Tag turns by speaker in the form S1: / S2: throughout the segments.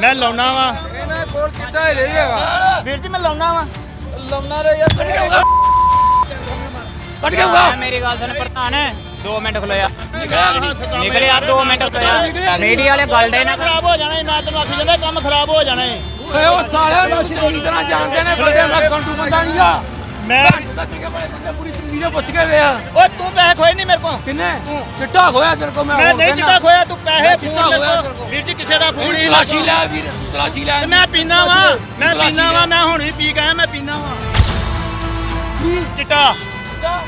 S1: ਮੈਂ ਲਾਉਣਾ ਵਾ।
S2: ਇਹਨਾਂ ਕੋਲ ਚਿੱਟਾ ਹੀ ਰਹੀ ਹੈਗਾ।
S1: ਵੀਰ ਜੀ ਮੈਂ ਲਾਉਣਾ ਵਾ।
S2: ਲਾਉਣਾ ਰੇ ਯਾਰ।
S3: ਕੱਟ ਕੇ ਹੋਗਾ
S4: ਮੇਰੀ ਗੱਲ ਸੁਣ ਪ੍ਰਧਾਨ। 2 ਮਿੰਟ ਖਲੋਇਆ। ਨਿਕਲਿਆ 2 ਮਿੰਟ ਖਲੋਇਆ। ਮੀਡੀਆ ਵਾਲੇ ਗੱਲ ਦੇ ਨਾ
S1: ਖਰਾਬ ਹੋ ਜਾਣਾ ਨਾ ਤੈਨੂੰ ਆਖੀ ਜਾਂਦਾ ਕੰਮ ਖਰਾਬ ਹੋ ਜਾਣਾ ਏ।
S3: ਓਏ ਉਹ ਸਾਲਿਆਂ ਨੂੰ ਅਸੀਂ ਚੰਗੀ ਤਰ੍ਹਾਂ ਜਾਣਦੇ ਨੇ ਬੰਦੇ ਮੈਂ ਕੰਟੂ ਬੰਦਾ ਨਹੀਂ ਆ।
S1: ਮੈਂ
S3: ਉਹਦਾ ਚੰਗੇ ਬੜੇ ਬੰਦੇ ਪੂਰੀ ਚੁੰਨੀ ਦੇ ਪੁੱਛ ਕੇ ਵੇ ਆ
S1: ਓਏ ਤੂੰ ਪੈਸੇ ਖੋਏ ਨਹੀਂ ਮੇਰੇ ਕੋਲ?
S3: ਕਿੰਨੇ? ਚਿੱਟਾ ਖੋਇਆ ਤੇਰੇ ਕੋ ਮੈਂ
S1: ਮੈਂ
S3: ਹੋਰ
S1: ਨਹੀਂ
S3: ਕਹਿਣਾ।
S1: ਚਿੱਟਾ ਖੋਇਆ ਤੂੰ ਪੈਸੇ
S3: ਮੈਂ
S1: ਫੋਨ
S3: ਚਿੱਟਾ
S1: ਮੇਰੇ
S3: ਖੋਇਆ
S1: ਕੋਲ।
S3: ਤੇਰੇ ਕੋਲ।
S1: ਵੀਰ ਜੀ ਕਿਸੇ ਦਾ ਫੋਨ ਹੀ
S3: ਤਲਾਸ਼ੀ ਲੈ ਵੀਰ ਤਲਾਸ਼ੀ ਲੈ।
S1: ਤੇ ਮੈਂ ਪੀਣਾ ਵਾ ਮੈਂ
S3: ਤਲਾਸ਼ੀ
S1: ਪੀਣਾ ਵਾ
S3: ਲੈ।
S1: ਮੈਂ ਹੁਣ ਵੀ ਪੀ ਕੇ ਆਇਆ ਮੈਂ ਪੀਣਾ ਵਾ।
S3: ਕੀ?
S1: ਚਿੱਟਾ।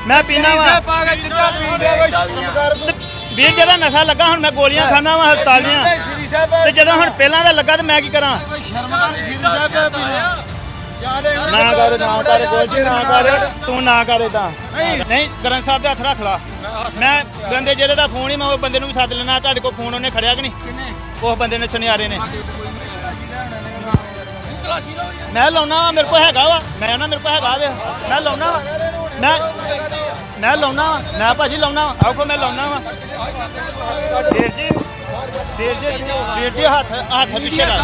S1: ਮੈਂ ਪੀਣਾ ਵਾ।
S2: ਸਾਹਿਬ ਪਾ ਕੇ ਚਿੱਟਾ ਪੀਂਦੇ ਕੋਈ ਸ਼ਰਮ ਕਰ ਤੂੰ।
S1: ਵੀਰ ਜਿਹੜਾ ਨਸ਼ਾ ਲੱਗਾ ਹੁਣ ਮੈਂ ਗੋਲੀਆਂ ਖਾਣਾ ਵਾ ਹਸਪਤਾਲ ਦੀਆਂ।
S2: ਸ੍ਰੀ ਸਾਹਿਬ
S1: ਤੇ ਜਦੋਂ ਹੁਣ ਪਹਿਲਾਂ ਦਾ ਲੱਗਾ ਤੇ ਮੈਂ ਕੀ ਕਰਾਂ?
S2: ਕੋਈ ਸ਼ਰਮ ਕਰ ਸ੍ਰੀ ਸਾਹਿਬ ਪੀਣੇ ਯਾਦ ਹੈ
S1: ਨਾ ਕਰ ਨਾ ਕਰ ਗੋਲੀ ਨਾ ਕਰ ਤੂੰ ਨਾ ਕਰ ਇਦਾਂ
S2: ਨਹੀਂ।
S1: ਗ੍ਰੰਥ ਸਾਹਿਬ ਦੇ ਹੱਥ ਰੱਖ ਲਾ। ਮੈਂ ਬੰਦੇ ਜਿਹੜੇ ਦਾ ਫੋਨ ਹੀ ਮੈਂ ਉਹ ਬੰਦੇ ਨੂੰ ਵੀ ਸੱਦ ਲੈਣਾ ਤੁਹਾਡੇ ਕੋਲ ਫੋਨ ਉਹਨੇ ਖੜਿਆ ਕਿ ਨਹੀਂ? ਉਹ ਬੰਦੇ ਨੇ ਸੁਨਿਆਰੇ ਨੇ। ਮੈਂ ਲਾਉਣਾ ਵਾ ਮੇਰੇ ਕੋਲ ਹੈਗਾ ਵਾ। ਮੈਂ ਨਾ ਮੇਰੇ ਕੋਲ ਹੈਗਾ ਵੇ। ਮੈਂ ਲਾਉਣਾ ਵਾ। ਮੈਂ ਮੈਂ ਲਾਉਣਾ ਵਾ। ਮੈਂ ਭਾਜੀ ਲਾਉਣਾ ਵਾ। ਆਖੋ ਮੈਂ ਲਾਉਣਾ ਵਾ। ਵੀਰ ਜੀ ਵੀਰ ਜੀ ਵੀਰ ਜੀ ਹੱਥ ਹੱਥ ਪਿੱਛੇ ਲਾ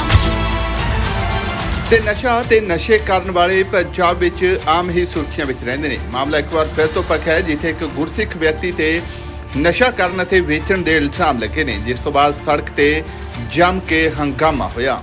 S5: ਤੇ ਨਸ਼ਾ ਤੇ ਨਸ਼ੇ ਕਰਨ ਵਾਲੇ ਪੰਜਾਬ ਵਿੱਚ ਆਮ ਹੀ ਸੁਰਖੀਆਂ ਵਿੱਚ ਰਹਿੰਦੇ ਨੇ। ਮਾਮਲਾ ਇੱਕ ਵਾਰ ਫਿਰ ਤੋਂ ਪੱਕਾ ਹੈ, ਜਿੱਥੇ ਇੱਕ ਗੁਰਸਿੱਖ ਵਿਅਕਤੀ ਤੇ ਨਸ਼ਾ ਕਰਨ ਅਤੇ ਵੇਚਣ ਦੇ ਇਲਜ਼ਾਮ ਲੱਗੇ ਨੇ, ਜਿਸ ਤੋਂ ਬਾਅਦ ਸੜਕ ਤੇ ਜੰਮ ਕੇ ਹੰਗਾਮਾ ਹੋਇਆ।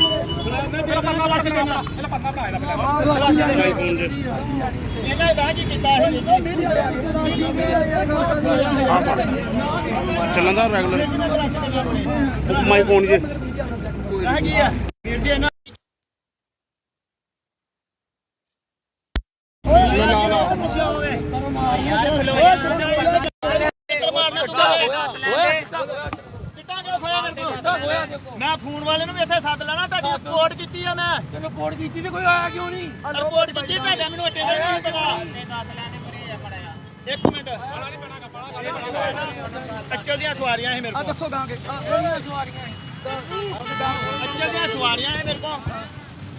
S1: ਮੈਂ ਤੇਰਾ ਪਰਨਾ ਵਾਸੀ ਦੇਣਾ ਇਹਨਾਂ ਦਾ ਕੀ ਕੀਤਾ ਹੈ
S6: ਚੱਲਣ ਦਾ ਰੈਗੂਲਰ ਮਾਈ ਫੋਨ ਜੇ।
S1: ਇਹ ਕੀ ਆ। ਵੀਰ ਜੀ ਇਹਨਾਂ ਚਿੱਟਾ ਕਿਉਂ ਮੈਂ ਫੋਨ ਵਾਲੇ ਨੂੰ ਵੀ ਇੱਥੇ ਸੱਦ ਲੈਣਾ ਤੁਹਾਡੀ ਰਿਪੋਰਟ ਕੀਤੀ ਆ ਮੈਂ।
S3: ਤੈਨੂੰ ਰਿਪੋਰਟ ਕੀਤੀ ਤੇ ਕੋਈ ਆਇਆ ਕਿਉਂ ਨਹੀਂ?
S1: ਰਿਪੋਰਟ ਕੀਤੀ ਤੁਹਾਡਾ ਮੈਨੂੰ ਅੱਡੇ ਦਾ ਨਹੀਂ ਪਤਾ। ਇੱਕ ਮਿੰਟ। ਅੱਚਲ ਦੀਆਂ ਸਵਾਰੀਆਂ ਸੀ ਮੇਰੇ ਕੋਲ।
S2: ਦੱਸੋ ਦਾਂਗੇ
S1: ਅੱਚਲ ਦੀਆਂ ਸਵਾਰੀਆਂ ਸੀ ਮੇਰੇ ਕੋਲ।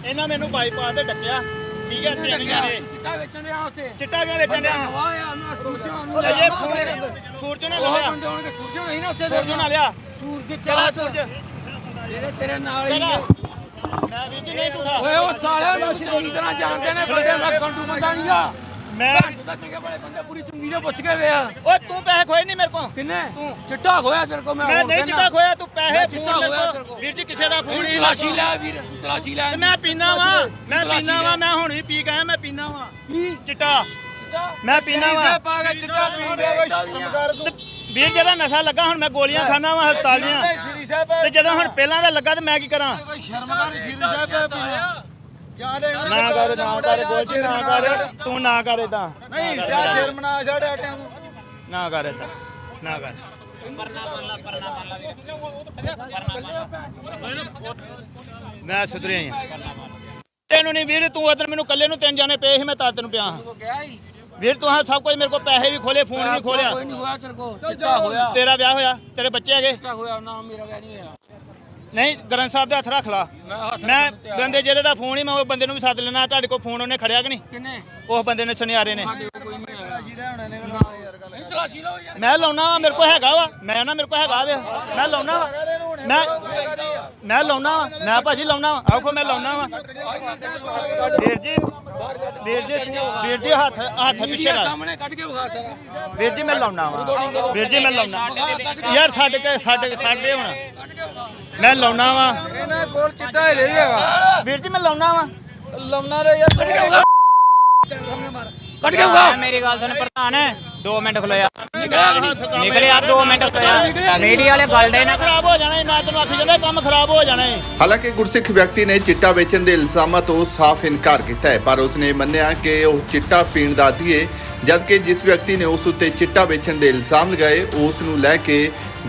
S1: ਇਹਨਾਂ ਮੈਨੂੰ ਬਾਈਪਾਸ ਤੇ ਡੱਕਿਆ। ਠੀਕ ਹੈ ਤਿੰਨ ਜਾਣੇ
S3: ਚਿੱਟਾ ਵੇਚਣ ਦੇ ਆ ਉੱਤੇ
S1: ਚਿੱਟਾ ਕਿਉਂ ਵੇਚਣ ਡਿਆ?
S3: ਵਾਹ ਮੈਂ ਸੂਰਜਾਂ ਨੂੰ
S1: ਫੋਨ ਸੂਰਜ ਨੇ
S3: ਉਹ
S1: ਲਿਆ।
S3: ਬੰਦੇ ਹੋਣਗੇ ਸੂਰਜਾਂ ਨਹੀਂ ਨਾ ਉੱਥੇ
S1: ਸੂਰਜ ਨਾਲ ਲਿਆ।
S3: ਸੂਰਜ
S1: ਚਲਾ ਸੂਰਜ।
S3: ਜਿਹੜੇ ਤੇਰੇ ਨਾਲ ਹੀ ਨੇ।
S1: ਮੈਂ ਵੀ ਜੀ ਨਹੀਂ ਤੁਠਾ
S3: ਓਏ ਉਹ ਸਾਲਿਆਂ ਨੂੰ ਚੰਗੀ ਤਰ੍ਹਾਂ ਜਾਣਦੇ ਨੇ ਬੰਦੇ ਮੈਂ ਕੰਟੂ ਬੰਦਾ ਨਹੀਂ ਆ।
S1: ਮੈਂ
S3: ਚੰਗੇ ਬੜੇ ਬੰਦੇ ਪੂਰੀ ਚੁੰਨੀ ਦੇ ਪੁੱਛ ਕੇ ਵੇ ਆ
S1: ਓਏ ਤੂੰ ਪੈਸੇ ਖੋਏ ਨਹੀਂ ਮੇਰੇ ਕੋਲ?
S3: ਕਿੰਨੇ? ਚਿੱਟਾ ਖੋਇਆ ਤੇਰੇ ਕੋ ਮੈਂ
S1: ਮੈਂ
S3: ਹੋਰ
S1: ਨਹੀਂ। ਚਿੱਟਾ ਖੋਇਆ ਤੂੰ ਪੈਸੇ
S3: ਮੈਂ ਚਿੱਟਾ
S1: ਫੋਨ ਮੇਰੇ
S3: ਖੋਇਆ
S1: ਕੋਲ। ਵੀਰ ਜੀ ਕਿਸੇ ਦਾ ਫੋਨ ਹੀ
S3: ਤਲਾਸ਼ੀ ਲੈ ਵੀਰ ਤਲਾਸ਼ੀ ਲੈ।
S1: ਤੇ ਮੈਂ ਪੀਣਾ ਵਾ ਮੈਂ
S3: ਤਲਾਸ਼ੀ
S1: ਪੀਣਾ ਵਾ
S3: ਲੈ।
S1: ਮੈਂ ਹੁਣ ਵੀ ਪੀ ਕੇ ਆਇਆ ਮੈਂ ਪੀਣਾ ਵਾ।
S3: ਕੀ?
S1: ਚਿੱਟਾ।
S3: ਚਿੱਟਾ?
S1: ਮੈਂ ਪੀਣਾ ਵਾ।
S2: ਸਾਹਿਬ ਪਾ ਕੇ ਚਿੱਟਾ ਪੀਂਦੇ ਕੋਈ ਸ਼ਰਮ ਕਰ ਤੂੰ।
S1: ਵੀਰ ਜਿਹੜਾ ਨਸ਼ਾ ਲੱਗਾ ਹੁਣ ਮੈਂ ਗੋਲੀਆਂ ਖਾਣਾ ਵਾ ਹਸਪਤਾਲ ਦੀਆਂ।
S2: ਸ੍ਰੀ ਸਾਹਿਬ
S1: ਤੇ ਜਦੋਂ ਹੁਣ ਪਹਿਲਾਂ ਦਾ ਲੱਗਾ ਤੇ ਮੈਂ ਕੀ ਕਰਾਂ?
S2: ਕੋਈ ਸ਼ਰਮ ਕਰ ਸ੍ਰੀ ਸਾਹਿਬ ਪੀਣੇ। ਯਾਦ ਹੈ
S1: ਨਾ ਕਰ ਨਾ ਕਰ ਗੋਲੀ ਨਾ ਕਰ ਤੂੰ ਨਾ ਕਰ ਇਦਾਂ
S2: ਨਹੀਂ ਸਿਆ ਸ਼ਰਮ ਨਾ ਛੱਡ ਆਟਿਆਂ ਨੂੰ
S1: ਨਾ ਕਰ ਇਦਾਂ ਨਾ ਕਰ। ਮੈਂ ਸੁਧਰਿਆ ਹੀ ਆ। ਤੈਨੂੰ ਨਹੀਂ ਵੀਰ ਤੂੰ ਉਧਰ ਮੈਨੂੰ ਕੱਲੇ ਨੂੰ ਤਿੰਨ ਜਾਣੇ ਪਏ ਸੀ ਮੈਂ ਤਾਂ ਤੈਨੂੰ ਪਿਆ ਹੀ। ਵੀਰ ਤੂੰ ਹਾਂ ਸਭ ਕੁਝ ਮੇਰੇ ਕੋਲ ਪੈਸੇ ਵੀ ਖੋਲੇ ਫੋਨ ਵੀ ਖੋਲਿਆ
S3: ਕੋਈ ਨਹੀਂ ਹੋਇਆ ਤੇਰੇ ਕੋ ਚਿੱਟਾ ਹੋਇਆ।
S1: ਤੇਰਾ ਵਿਆਹ ਹੋਇਆ ਤੇਰੇ ਬੱਚੇ ਹੈਗੇ।
S3: ਚਿੱਟਾ ਹੋਇਆ ਨਾ ਮੇਰਾ ਵਿਆਹ ਨਹੀਂ ਹੋਇਆ।
S1: ਨਹੀਂ ਗ੍ਰੰਥ ਸਾਹਿਬ ਦੇ ਹੱਥ ਰੱਖ ਲਾ।
S3: ਮੈਂ।
S1: ਬੰਦੇ ਜਿਹੜੇ ਦਾ ਫੋਨ ਹੀ ਮੈਂ ਉਹ ਬੰਦੇ ਨੂੰ ਵੀ ਸੱਦ ਲੈਣਾ ਤੁਹਾਡੇ ਕੋਲ ਫੋਨ ਉਹਨੇ ਖੜਿਆ ਕਿ ਨਹੀਂ?
S3: ਕਿੰਨੇ?
S1: ਉਹ ਬੰਦੇ ਨੇ ਸੁਨਿਆਰੇ ਨੇ। ਮੈਂ ਲਾਉਣਾ ਵਾ ਮੇਰੇ ਕੋਲ ਹੈਗਾ ਵਾ। ਮੈਂ ਨਾ ਮੇਰੇ ਕੋਲ ਹੈਗਾ ਵੇ। ਮੈਂ ਲਾਉਣਾ ਵਾ। ਮੈਂ ਮੈਂ ਲਾਉਣਾ ਵਾ। ਮੈਂ ਭਾਜੀ ਲਾਉਣਾ ਵਾ। ਆਖੋ ਮੈਂ ਲਾਉਣਾ ਵਾ। ਵੀਰ ਜੀ ਵੀਰ ਜੀ ਵੀਰ ਜੀ ਹੱਥ ਹੱਥ ਪਿੱਛੇ ਲਾ
S3: ਸਾਹਮਣੇ ਕੱਢ ਕੇ ਵਿਖਾ ਸਾਰਾ
S1: ਵੀਰ ਜੀ ਮੈਂ ਲਾਉਣਾ ਵਾ। ਵੀਰ ਜੀ ਮੈਂ ਲਾਉਣਾ। ਯਾਰ ਛੱਡ ਕੇ ਛੱਡ ਸਾਡੇ ਹੁਣ। ਮੈਂ ਲਾਉਣਾ ਵਾ।
S2: ਇਹਨਾਂ ਕੋਲ ਚਿੱਟਾ ਹੀ ਰਹੀ ਹੈਗਾ।
S1: ਵੀਰ ਜੀ ਮੈਂ ਲਾਉਣਾ ਵਾ।
S2: ਲਾਉਣਾ ਰੇ ਯਾਰ
S3: ਕੱਢ ਕੇ ਵਿਖਾ
S4: ਮੇਰੀ ਗੱਲ ਸੁਣ ਪ੍ਰਧਾਨ 2 ਮਿੰਟ ਖਲੋਇਆ।
S3: ਨਿਕਲਿਆ
S4: ਨਿਕਲਿਆ 2 ਮਿੰਟ ਖਲੋਇਆ। ਮੀਡੀਆ ਵਾਲੇ ਗੱਲ ਦੇ ਨਾ।
S1: ਖਰਾਬ ਹੋ ਜਾਣਾ ਏ, ਨਾ ਤੈਨੂੰ ਆਖੀ ਜਾਂਦਾ ਕੰਮ ਖਰਾਬ ਹੋ ਜਾਣਾ
S5: ਹਾਲਾਂਕਿ ਗੁਰਸਿੱਖ ਵਿਅਕਤੀ ਨੇ ਚਿੱਟਾ ਵੇਚਣ ਦੇ ਇਲਜ਼ਾਮਾਂ ਤੋਂ ਸਾਫ਼ ਇਨਕਾਰ ਕੀਤਾ ਹੈ ਪਰ ਉਸਨੇ ਮੰਨਿਆ ਕਿ ਉਹ ਚਿੱਟਾ ਪੀਣ ਦਾ ਆਦੀ ਹੈ ਜਦਕਿ ਜਿਸ ਵਿਅਕਤੀ ਨੇ ਉਸ ਉੱਤੇ ਚਿੱਟਾ ਵੇਚਣ ਦੇ ਇਲਜ਼ਾਮ ਲਗਾਏ ਉਸ ਨੂੰ ਲੈ ਕੇ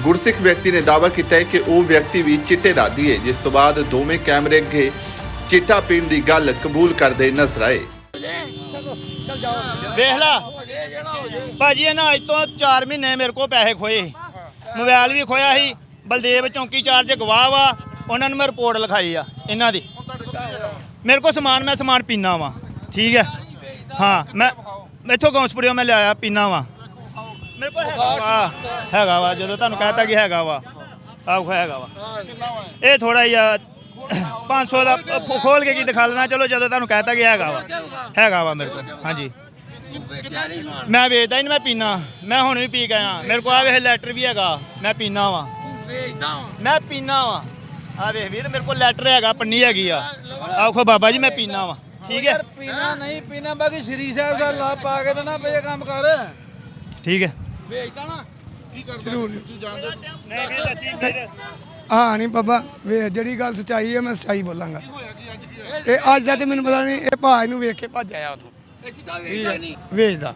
S5: ਗੁਰਸਿੱਖ ਵਿਅਕਤੀ ਨੇ ਦਾਅਵਾ ਕੀਤਾ ਹੈ ਕਿ ਉਹ ਵਿਅਕਤੀ ਵੀ ਚਿੱਟੇ ਦਾ ਆਦੀ ਹੈ ਜਿਸ ਤੋਂ ਬਾਅਦ ਦੋਵੇਂ ਕੈਮਰੇ ਅੱਗੇ ਚਿੱਟਾ ਪੀਣ ਦੀ ਗੱਲ ਕਬੂਲ ਕਰਦੇ ਨਜ਼ਰ ਆਏ।
S1: ਵੇਖ ਲਾ। ਭਾਜੀ, ਇਹਨਾਂ ਅੱਜ ਤੋਂ 4 ਮਹੀਨੇ ਮੇਰੇ ਕੋਲ ਪੈਸੇ ਖੋਏ ਮੋਬਾਈਲ ਵੀ ਖੋਇਆ ਸੀ। ਬਲਦੇਵ ਚੌਂਕੀ ਚਾਰਜ ਗਵਾਹ ਵਾ। ਉਹਨਾਂ ਨੂੰ ਮੈਂ ਰਿਪੋਰਟ ਲਿਖਾਈ ਆ, ਇਹਨਾਂ ਦੀ। ਮੇਰੇ ਕੋਲ ਸਮਾਨ, ਮੈਂ ਸਮਾਨ ਪੀਣਾ ਵਾ। ਠੀਕ ਹੈ? ਹਾਂ, ਮੈਂ ਇੱਥੋਂ ਗੌਂਸਪੁਰਿਓ ਮੈਂ ਲਿਆਇਆ ਪੀਣਾ ਵਾ। ਮੇਰੇ ਕੋਲ ਹੈਗਾ ਵਾ। ਹੈਗਾ ਵਾ, ਜਦੋਂ ਤੁਹਾਨੂੰ ਕਹਿਤਾ ਕਿ ਹੈਗਾ ਵਾ। ਆਹ, ਹੈਗਾ ਵਾ। ਇਹ ਥੋੜਾ ਜਿਹਾ 500 ਦਾ ਖੋਲ ਕੇ ਕੀ ਦਿਖਾ ਲੈਣਾ? ਚਲੋ ਜਦੋਂ ਤੁਹਾਨੂੰ ਕਹਿਤਾ ਕਿ ਹੈਗਾ ਵਾ। ਹੈਗਾ ਵਾ ਮੇਰੇ ਕੋਲ। ਹਾਂਜੀ। ਮੈਂ ਵੇਚਦਾ ਹੀ ਨਹੀਂ ਮੈਂ ਪੀਣਾ ਮੈਂ ਹੁਣ ਵੀ ਪੀ ਗਿਆ ਮੇਰੇ ਕੋਲ ਆ ਵੇਖ ਲੈਟਰ ਵੀ ਹੈਗਾ। ਮੈਂ ਪੀਣਾ ਵਾ। ਮੈਂ ਪੀਣਾ ਵਾ। ਆ ਵੇਖ ਵੀਰ ਮੇਰੇ ਕੋਲ ਲੈਟਰ ਹੈਗਾ ਪੰਨੀ ਹੈਗੀ ਆ। ਆਖੋ ਬਾਬਾ ਜੀ ਮੈਂ ਪੀਣਾ ਵਾ। ਠੀਕ ਹੈ?
S2: ਯਾਰ ਪੀਣਾ ਨਹੀਂ ਪੀਣਾ ਬਾਕੀ ਸ੍ਰੀ ਸਾਹਿਬ ਦਾ ਲਾ ਪਾ ਕੇ ਤੇ ਨਾ ਪਏ ਕੰਮ ਕਰ।
S1: ਠੀਕ ਹੈ।
S6: ਨਹੀਂ
S1: ਨਹੀਂ ਦੱਸੀ ਫਿਰ
S3: ਹਾਂ ਨਹੀਂ ਬਾਬਾ, ਵੇ ਜਿਹੜੀ ਗੱਲ ਸਚਾਈ ਹੈ ਮੈਂ ਸਚਾਈ ਬੋਲਾਂਗਾ। ਇਹ ਅੱਜ ਦਾ ਤੇ ਮੈਨੂੰ ਪਤਾ ਨਹੀਂ, ਇਹ ਭਾਜ ਨੂੰ ਵੇਖ ਕੇ ਭੱਜ ਆਇਆ ਉਥੋਂ ਵੇਚਦਾ।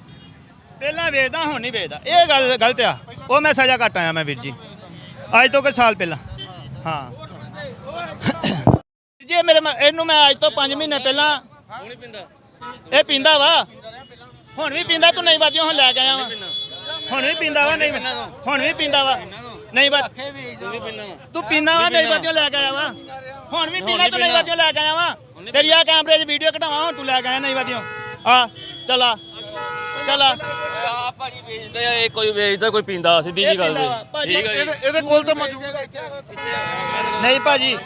S1: ਪਹਿਲਾਂ ਵੇਚਦਾ, ਹੁਣ ਨਹੀਂ ਵੇਚਦਾ। ਇਹ ਗੱਲ ਗਲਤ ਆ। ਉਹ ਮੈਂ ਸਜ਼ਾ ਕੱਟ ਆਇਆ ਮੈਂ ਵੀਰ ਜੀ। ਅੱਜ ਤੋਂ ਕੋਈ ਸਾਲ ਪਹਿਲਾਂ। ਹਾਂ। ਜੇ ਮੇਰੇ ਮੈਂ- ਇਹਨੂੰ ਮੈਂ ਅੱਜ ਤੋਂ 5 ਮਹੀਨੇ ਪਹਿਲਾਂ ਇਹ ਪੀਂਦਾ ਵਾ। ਹੁਣ ਵੀ ਪੀਂਦਾ, ਤੂੰ ਨਹੀਂ ਵਾਦੀਆਂ ਹੁਣ ਲੈ ਕੇ ਆਇਆ ਵਾ। ਹੁਣ ਵੀ ਪੀਂਦਾ ਵਾ, ਨਹੀਂ ਹੁਣ ਵੀ ਪੀਂਦਾ ਵਾ। ਨਹੀਂ ਵਾ ਤੂੰ ਪੀਂਦਾ ਵਾ ਨਹੀਂ ਵਾਦੀਆਂ ਲੈ ਕੇ ਆਇਆ ਵਾ। ਹੁਣ ਵੀ ਪੀਂਦਾ ਤੂੰ ਨਹੀਂ ਵਾਦੀਆਂ ਲੈ ਕੇ ਆਇਆ ਵਾ। ਤੇਰੀ ਆ ਕੈਮਰੇ 'ਚ ਵੀਡੀਓ ਕਢਾਵਾਂ ਹੁਣ ਤੂੰ ਲੈ ਕੇ ਆਇਆ ਨਹੀਂ ਵਾਦੀਆਂ ਆ ਚਲਾ ਚਲਾ
S7: ਆ। ਭਾਜੀ ਵੇਚਦੇ ਆ ਇਹ ਕੋਈ ਵੇਚਦਾ ਕੋਈ ਪੀਂਦਾ ਸਿੱਧੀ ਜੀ ਗੱਲ
S1: ਪੀਂਦਾ ਵਾ, ਭਾਜੀ।
S7: ਠੀਕ ਹੈ ਜੀ।
S6: ਇਹਦੇ ਇਹਦੇ ਕੋਲ ਤਾਂ ਮੌਜੂਦ ਹੈ।
S1: ਨਹੀਂ ਭਾਜੀ।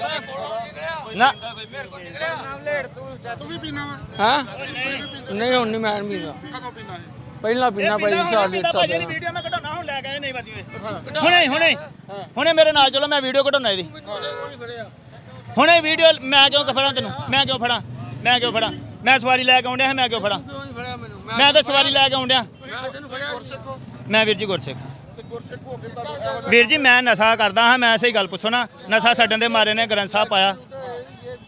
S1: ਨਾ।
S6: ਤੂੰ ਵੀ ਪੀਣਾ ਵਾ।
S3: ਹਾਂ? ਨਹੀਂ ਹੁਣ ਨਹੀਂ ਮੈਂ ਪੀਂਦਾ।
S6: ਕਦੋਂ ਪੀਣਾ ਹੈ
S3: ਪਹਿਲਾਂ ਪੀਣਾ ਭਾਈ ਸਾਲ ਦੇ
S1: ਭਾਜੀ ਦੀ ਵੀਡੀਓ ਮੈਂ ਕਢਾਉਣਾ ਹੁਣ ਲੈ ਕੇ ਆਏ ਨਹੀਂ ਵਾਦੀ ਓਏ ਹੁਣੇ ਹੁਣੇ ਹੁਣੇ ਮੇਰੇ ਨਾਲ ਚਲੋ ਮੈਂ ਵੀਡੀਓ ਕਢਾਉਣਾ ਇਹਦੀ। ਹੁਣੇ ਵੀਡੀਓ ਮੈਂ ਕਿਉਂ ਫੜਾਂ ਤੈਨੂੰ? ਮੈਂ ਕਿਉਂ ਫੜਾਂ? ਮੈਂ ਕਿਉਂ ਫੜਾਂ? ਮੈਂ ਸਵਾਰੀ ਲੈ ਕੇ ਆਉਂਦਿਆ ਹਾਂ ਮੈਂ ਕਿਉਂ ਫੜਾਂ? ਮੈਂ ਤਾਂ ਸਵਾਰੀ ਲੈ ਕੇ ਆਉਂਦਿਆ
S6: ਹੋ
S1: ਮੈਂ ਵੀਰ ਜੀ ਗੁਰਸਿੱਖ।
S6: ਹੋ
S1: ਵੀਰ ਜੀ ਮੈਂ ਨਸ਼ਾ ਕਰਦਾ ਹਾਂ ਮੈਂ ਸਹੀ ਗੱਲ ਪੁੱਛੋ ਨਾ। ਨਸ਼ਾ ਛੱਡਣ ਦੇ ਮਾਰੇ ਨੇ ਗ੍ਰੰਥ ਸਾਹਿਬ ਪਾਇਆ।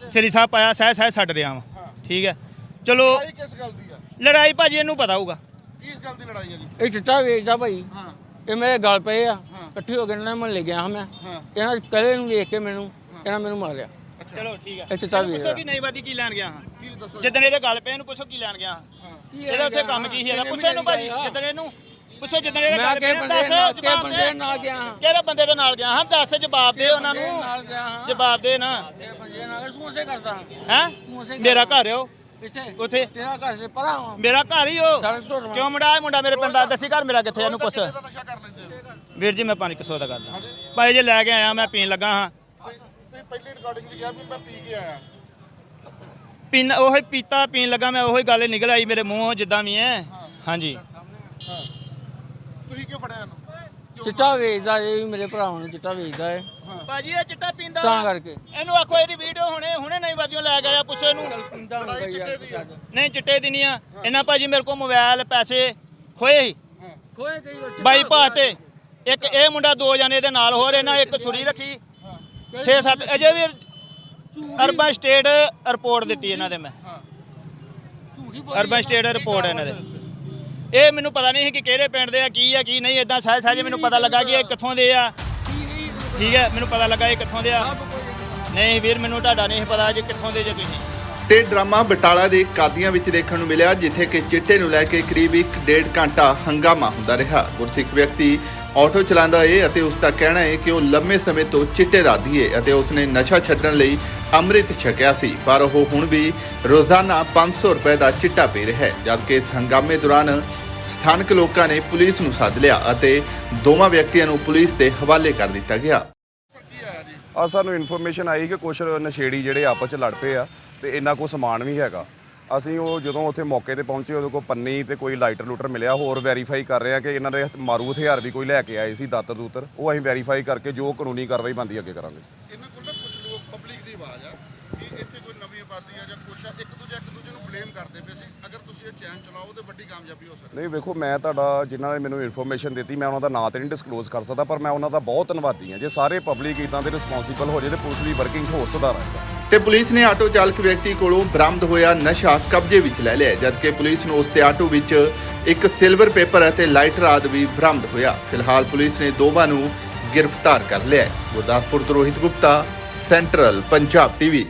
S1: ਸ੍ਰੀ ਸਾਹਿਬ ਪਾਇਆ ਸਹਿ ਸਹਿ ਛੱਡ ਰਿਹਾ ਵਾਂ। ਠੀਕ ਹੈ। ਚਲੋ
S6: ਲੜਾਈ ਕਿਸ ਗੱਲ ਦੀ ਆ?
S1: ਲੜਾਈ ਭਾਜੀ ਇਹਨੂੰ ਪਤਾ ਹੋਊਗਾ।
S6: ਕਿਸ ਗੱਲ ਦੀ ਲੜਾਈ ਹੈ ਜੀ।
S3: ਇਹ ਚਿੱਟਾ ਵੇਚਦਾ ਭਾਈ।
S6: ਹਾਂ।
S3: ਇਹ ਮੇਰੇ ਗਲ ਪਏ ਆ। ਇਕੱਠੇ ਹੋ ਕੇ ਇਹਨਾਂ ਨੇ ਲੈ ਗਿਆ ਹਾਂ ਮੈਂ। ਇਹਨਾਂ ਕਲੇ ਨੂੰ ਵੇਖ ਕੇ ਮੈਨੂੰ ਇਹਨਾਂ ਮੈਨੂੰ ਮਾਰਿਆ।
S1: ਚਲੋ ਠੀਕ ਹੈ
S3: ਇਹ ਚਿੱਟਾ
S1: ਇਹਨੂੰ ਪੁੱਛੋ
S3: ਵੇਚਦਾ
S1: ਕਿ ਨਹੀਂ ਵਾਦੀ ਕੀ ਲੈਣ ਗਿਆ ਹਾਂ।
S6: ਕੀ ਦੱਸੋ
S1: ਜਿੱਦਣ ਇਹਦੇ ਗੱਲ ਪਏ ਇਹਨੂੰ ਪੁੱਛੋ ਕੀ ਲੈਣ ਗਿਆ ਹਾਂ। ਇਹਦਾ ਉੱਥੇ ਕੰਮ ਕੀ ਸੀ? ਇਹਦਾ ਪੁੱਛੋ ਇਹਨੂੰ ਭਾਜੀ ਜਿੱਦਣ ਇਹਨੂੰ ਪੁੱਛੋ ਜਿੱਦਣ ਇਹਦੇ
S3: ਮੈਂ
S1: ਗੱਲ
S3: ਕਿਹ
S1: ਪਏ
S3: ਬੰਦੇ
S1: ਦੱਸ ਜਵਾਬ ਦੇ।
S3: ਨਾਲ ਗਿਆ ਹਾਂ?
S1: ਕਿਹੜੇ ਬੰਦੇ ਦੇ ਨਾਲ ਗਿਆ ਹਾਂ? ਦੱਸ ਜਵਾਬ ਦੇ ਉਹਨਾਂ ਨੂੰ।
S3: ਨਾਲ ਗਿਆ ਹਾਂ?
S1: ਜਵਾਬ ਦੇ ਨਾ।
S3: ਕਿਹੜੇ ਬੰਦੇ ਨਾਲ? ਸਮੋਸੇ ਕਰਦਾ
S1: ਹੈ।
S3: ਸਮੋਸੇ
S1: ਮੇਰਾ ਘਰ ਹੋ
S3: ਕਿੱਥੇ
S1: ਉੱਥੇ?
S3: ਤੇਰਾ ਘਰ ਦੇ ਪਰਾਂ ਵਾਂ।
S1: ਮੇਰਾ ਘਰ ਹੀ ਹੋ
S3: ਸੜਕ ਤੋਂ
S1: ਕਿਉਂ ਮੁੰਡਾ ਇਹ ਮੁੰਡਾ ਮੇਰੇ ਪਿੰਡ ਦਾ? ਦੱਸੀ ਘਰ ਮੇਰਾ ਕਿੱਥੇ ਇਹਨੂੰ ਪੁੱਛ।
S6: ਇਹਦਾ ਨਸ਼ਾ ਕਰ ਲੈਂਦੇ ਹੋ
S1: ਵੀਰ ਜੀ ਮੈਂ ਪਾਣੀ ਕਿਸੋ ਦਾ ਕਰਦਾ? ਭਾਈ ਜੇ ਲੈ ਕੇ ਆਇਆ ਮੈਂ ਪੀਣ ਲੱਗਾ ਹਾਂ।
S6: ਤੁਸੀਂ ਤੁਸੀਂ ਪਹਿਲੀ ਰਿਕਾਰਡਿੰਗ 'ਚ ਕਿਹਾ ਵੀ ਮੈਂ ਪੀ ਕੇ ਆਇਆ।
S1: ਪੀਣ ਉਹੀ ਪੀਤਾ ਪੀਣ ਲੱਗਾ ਮੈਂ ਉਹੀ ਗੱਲ ਨਿਕਲ ਆਈ ਮੇਰੇ ਮੂੰਹੋਂ ਜਿੱਦਾਂ ਵੀ ਹੈ। ਹਾਂਜੀ।
S6: ਤੁਸੀਂ ਕਿਉਂ ਫੜਿਆ ਇਹਨੂੰ?
S3: ਚਿੱਟਾ ਵੇਚਦਾ ਇਹ ਮੇਰੇ ਭਰਾਵਾਂ ਨੂੰ ਚਿੱਟਾ ਵੇਚਦਾ ਹੈ
S1: ਭਾਜੀ ਇਹ ਚਿੱਟਾ ਪੀਂਦਾ
S3: ਤਾਂ। ਕਰਕੇ।
S1: ਇਹਨੂੰ ਆਖੋ ਇਹਦੀ ਵੀਡੀਓ ਹੁਣੇ ਹੁਣੇ ਨਹੀਂ ਵਾਦੀਓ ਲੈ ਕੇ ਆਇਆ ਪੁੱਛੋ ਇਹਨੂੰ।
S3: ਪਿੰਦਾ ਹੁੰਦਾ ਯਾਰ ਛੱਡ
S1: ਨਹੀਂ ਚਿੱਟੇ ਦੀ ਨਹੀਂ ਆ। ਇਹਨਾਂ ਭਾਜੀ ਮੇਰੇ ਕੋਲ ਮੋਬਾਈਲ ਪੈਸੇ ਖੋਏ ਸੀ।
S3: ਖੋਏ ਗਈ
S1: ਬਾਈ ਭਾ ਤੇ। ਇੱਕ ਇਹ ਮੁੰਡਾ ਦੋ ਜਣੇ ਦੇ ਨਾਲ ਹੋਰ ਇਹਨਾਂ ਇੱਕ ਸੁਰੀ ਰੱਖੀ। 6-7 ਅਜੇ ਵੀ ਅਰਬਨ ਸਟੇਟ ਰਿਪੋਰਟ ਦਿੱਤੀ ਇਹਨਾਂ ਦੇ ਮੈਂ।
S3: ਝੂਠੀ
S1: ਅਰਬਨ ਸਟੇਟ ਰਿਪੋਰਟ ਇਹਨਾਂ ਦੇ। ਇਹ ਮੈਨੂੰ ਪਤਾ ਨਹੀਂ ਸੀ ਕਿ ਕਿਹੜੇ ਪਿੰਡ ਦੇ ਆ, ਕੀ ਆ, ਕੀ ਨਹੀਂ ਇਦਾਂ ਸਹਿਜ ਸਹਿਜ ਮੈਨੂੰ ਪਤਾ ਲੱਗਾ ਕਿ ਇਹ ਕਿੱਥੋਂ ਦੇ ਆ। ਠੀਕ ਹੈ, ਮੈਨੂੰ ਪਤਾ ਲੱਗਾ ਇਹ ਕਿੱਥੋਂ ਦੇ ਆ। ਨਹੀਂ ਵੀਰ, ਮੈਨੂੰ ਤੁਹਾਡਾ ਨਹੀਂ ਪਤਾ ਜੀ ਕਿੱਥੋਂ ਦੇ ਜੇ ਤੁਸੀਂ।
S5: ਤੇ ਡਰਾਮਾ ਬਟਾਲਾ ਦੇ ਕਾਦੀਆਂ ਵਿੱਚ ਦੇਖਣ ਨੂੰ ਮਿਲਿਆ, ਜਿੱਥੇ ਕਿ ਚਿੱਟੇ ਨੂੰ ਲੈ ਕੇ ਕਰੀਬ 1.5 ਘੰਟਾ ਹੰਗਾਮਾ ਹੁੰਦਾ ਰਿਹਾ। ਗੁਰਸਿੱਖ ਵਿਅਕਤੀ ਆਟੋ ਚਲਾਉਂਦਾ ਏ ਅਤੇ ਉਸ ਦਾ ਕਹਿਣਾ ਹੈ ਕਿ ਉਹ ਲੰਮੇ ਸਮੇਂ ਤੋਂ ਚਿੱਟੇ ਦਾ ਏ ਹੈ ਅਤੇ ਉਸਨੇ ਨਸ਼ਾ ਛੱਡਣ ਲਈ ਅੰਮ੍ਰਿਤ ਛਕਿਆ ਸੀ। ਪਰ ਉਹ ਹੁਣ ਵੀ ਰੋਜ਼ਾਨਾ 500 ਰੁਪਏ ਦਾ ਚਿੱਟਾ ਪੀ ਰਿਹਾ ਹੈ, ਜਦਕਿ ਇਸ ਹੰਗਾਮੇ ਦੌਰਾਨ ਸਥਾਨਕ ਲੋਕਾਂ ਨੇ ਪੁਲਿਸ ਨੂੰ ਸੱਦ ਲਿਆ ਅਤੇ ਦੋਵਾਂ ਵਿਅਕਤੀਆਂ ਨੂੰ ਪੁਲਿਸ ਦੇ ਹਵਾਲੇ ਕਰ ਦਿੱਤਾ ਗਿਆ।
S8: ਆ ਸਾਨੂੰ ਇਨਫੋਰਮੇਸ਼ਨ ਆਈ ਕਿ ਕੁਝ ਨਸ਼ੇੜੀ ਜਿਹੜੇ ਆਪਸ ਚ ਲੜ ਪਏ ਆ ਤੇ ਇਹਨਾਂ ਕੋ ਸਮਾਨ ਵੀ ਹੈਗਾ। ਅਸੀਂ ਉਹ ਜਦੋਂ ਉੱਥੇ ਮੌਕੇ ਤੇ ਪਹੁੰਚੇ, ਉਹਦੇ ਕੋਲ ਪੰਨੀ ਤੇ ਕੋਈ ਲਾਈਟਰ ਲੂਟਰ ਮਿਲਿਆ। ਹੋਰ ਵੈਰੀਫਾਈ ਕਰ ਰਹੇ ਆ ਕਿ ਇਹਨਾਂ ਦੇ ਮਾਰੂ ਹਥਿਆਰ ਵੀ ਕੋਈ ਲੈ ਕੇ ਆਏ ਸੀ ਦਾਤਰ ਦੂਤਰ ਉਹ ਅਸੀਂ ਵੈਰੀਫਾਈ ਕਰਕੇ ਜੋ ਕਾਨੂੰਨੀ ਕਾਰਵਾਈ ਬੰਦੀ ਅੱਗੇ ਕਰਾਂਗੇ
S6: ਇਹਨਾਂ ਕੋਲ ਨਾ ਕੁਝ ਲੋਕ ਪਬਲਿਕ ਦੀ ਆਵਾਜ਼ ਆ ਕਿ ਇੱਥੇ ਕੋਈ ਨਵੀਂ ਆਬਾਦੀ ਆ ਜਾਂ ਕੁਛ ਆ ਇੱਕ ਦੂਜੇ ਇੱਕ ਦੂਜੇ ਨੂੰ ਬਲੇਮ ਕਰਦੇ ਪਏ ਸੀ ਅਗਰ ਤੁਸੀਂ ਇਹ ਚੈਨ ਚਲਾਓ ਤੇ ਵੱਡੀ ਕਾਮਯਾਬੀ ਹੋ ਸਕਦੀ
S8: ਨਹੀਂ ਵੇਖੋ ਮੈਂ ਤੁਹਾਡਾ ਜਿਨ੍ਹਾਂ ਨੇ ਮੈਨੂੰ ਇਨਫੋਰਮੇਸ਼ਨ ਦਿੱਤੀ ਮੈਂ ਉਹਨਾਂ ਦਾ ਨਾਂ ਤੇ ਨਹੀਂ ਡਿਸਕਲੋਜ਼ ਕਰ ਸਕਦਾ ਪਰ ਮੈਂ ਉਹਨਾਂ ਦਾ ਬਹੁਤ ਧੰਨਵਾਦੀ ਹਾਂ। ਜੇ ਸਾਰੇ ਪਬਲਿਕ ਇਦਾਂ ਦੇ ਰਿਸਪੌਂਸੀਬਲ ਹੋ ਜੇ ਤੇ ਪੁਲਿਸ ਦੀ ਵਰਕਿੰਗ ਹੋਰ ਸੁਧਾਰ ਆਏਗਾ।
S5: ਤੇ ਪੁਲਿਸ ਨੇ ਆਟੋ ਚਾਲਕ ਵਿਅਕਤੀ ਕੋਲੋਂ ਬਰਾਮਦ ਹੋਇਆ ਨਸ਼ਾ ਕਬਜ਼ੇ ਵਿੱਚ ਲੈ ਲਿਆ ਹੈ, ਜਦਕਿ ਪੁਲਿਸ ਨੂੰ ਉਸ ਦੇ ਆਟੋ ਵਿੱਚ ਇੱਕ ਸਿਲਵਰ ਪੇਪਰ ਅਤੇ ਲਾਈਟਰ ਆਦਿ ਵੀ ਬਰਾਮਦ ਹੋਇਆ। ਫਿਲਹਾਲ ਪੁਲਿਸ ਨੇ ਦੋਵਾਂ ਨੂੰ ਗ੍ਰਿਫਤਾਰ ਕਰ ਲਿਆ ਹੈ। ਗੁਰਦਾਸਪੁਰ ਤੋਂ ਰੋਹਿਤ ਗੁਪਤਾ ਸੈਂਟਰਲ ਪੰਜਾਬ ਟੀਵੀ